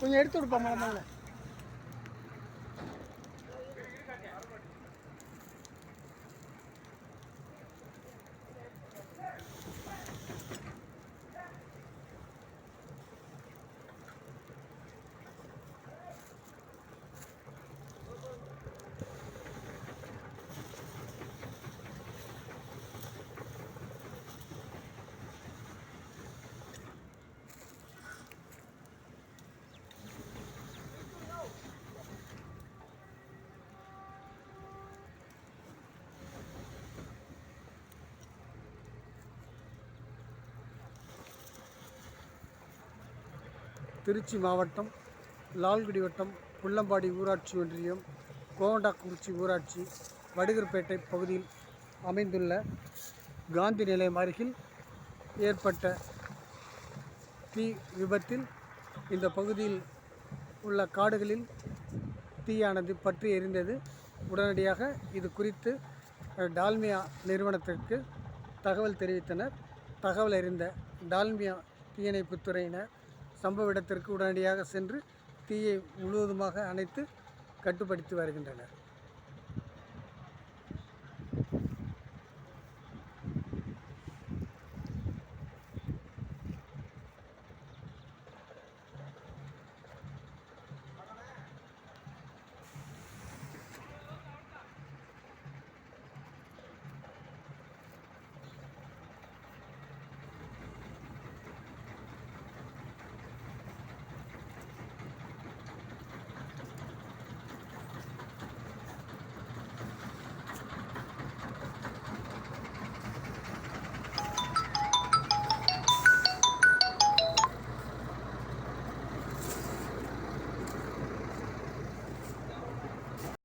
கொஞ்சம் எடுத்து கொடுப்பா மேடம் மேலே திருச்சி மாவட்டம் லால்குடி வட்டம் புள்ளம்பாடி ஊராட்சி ஒன்றியம் கோவண்டாக்குறிச்சி ஊராட்சி வடுகர்பேட்டை பகுதியில் அமைந்துள்ள காந்தி நிலையம் அருகில் ஏற்பட்ட தீ விபத்தில் இந்த பகுதியில் உள்ள காடுகளில் தீயானது பற்றி எரிந்தது. உடனடியாக இது குறித்து டால்மியா நிறுவனத்திற்கு தகவல் தெரிவித்தனர். தகவல் அறிந்த டால்மியா தீயணைப்புத் துறையினர் சம்பவ இடத்திற்கு உடனடியாக சென்று தீயை முழுவதுமாக அணைத்து கட்டுப்படுத்தி வருகின்றனர்.